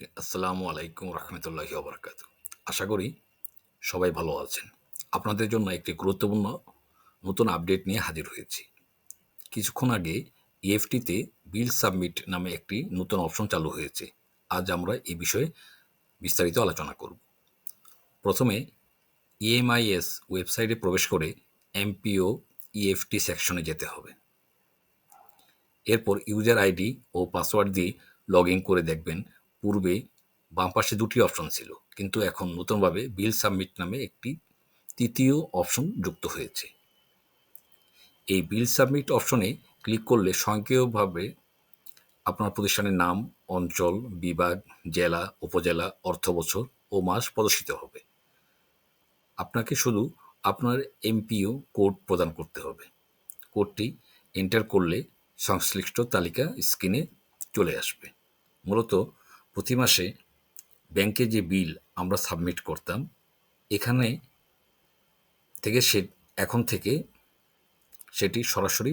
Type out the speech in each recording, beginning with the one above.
আসসালামু আলাইকুম রহমতুল্লাহি ওবরাকাত। আশা করি সবাই ভালো আছেন। আপনাদের জন্য একটি গুরুত্বপূর্ণ নতুন আপডেট নিয়ে হাজির হয়েছি। কিছুক্ষণ আগে ইএফটিতে বিল সাবমিট নামে একটি নতুন অপশন চালু হয়েছে। আজ আমরা এই বিষয়ে বিস্তারিত আলোচনা করব। প্রথমে ইএমআইএস ওয়েবসাইটে প্রবেশ করে এমপিও ইএফটি সেকশনে যেতে হবে। এরপর ইউজার আইডি ও পাসওয়ার্ড দিয়ে লগ ইন করে দেখবেন পূর্বে বাম পাশে দুটি অপশন ছিল, কিন্তু এখন নতুনভাবে বিল সাবমিট নামে একটি তৃতীয় অপশন যুক্ত হয়েছে। এই বিল সাবমিট অপশনে ক্লিক করলে স্বয়ংক্রিয়ভাবে আপনার প্রতিষ্ঠানের নাম, অঞ্চল, বিভাগ, জেলা, উপজেলা অর্থবছর ও মাস প্রদর্শিত হবে। আপনাকে শুধু আপনার এমপিও কোড প্রদান করতে হবে। কোডটি এন্টার করলে সংশ্লিষ্ট তালিকা স্ক্রিনে চলে আসবে। মূলত প্রতি মাসে ব্যাংকে যে বিল আমরা সাবমিট করতাম, এখানে থেকে সে, এখন থেকে সেটি সরাসরি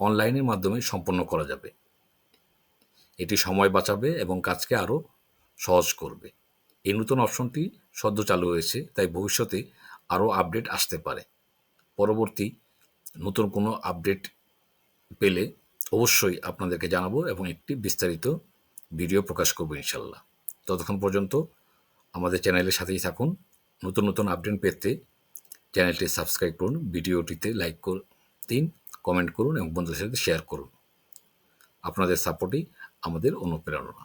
অনলাইনের মাধ্যমে সম্পন্ন করা যাবে। এটি সময় বাঁচাবে এবং কাজকে আরও সহজ করবে। এই নতুন অপশনটি সদ্য চালু হয়েছে, তাই ভবিষ্যতে আরও আপডেট আসতে পারে। পরবর্তী নতুন কোনো আপডেট পেলে অবশ্যই আপনাদেরকে জানাব এবং একটি বিস্তারিত ভিডিও প্রকাশ করব ইনশাল্লাহ। ততক্ষণ পর্যন্ত আমাদের চ্যানেলের সাথেই থাকুন। নতুন নতুন আপডেট পেতে চ্যানেলটি সাবস্ক্রাইব করুন, ভিডিওটিতে লাইক দিন, কমেন্ট করুন এবং বন্ধুদের সাথে শেয়ার করুন। আপনাদের সাপোর্টই আমাদের অনুপ্রেরণা।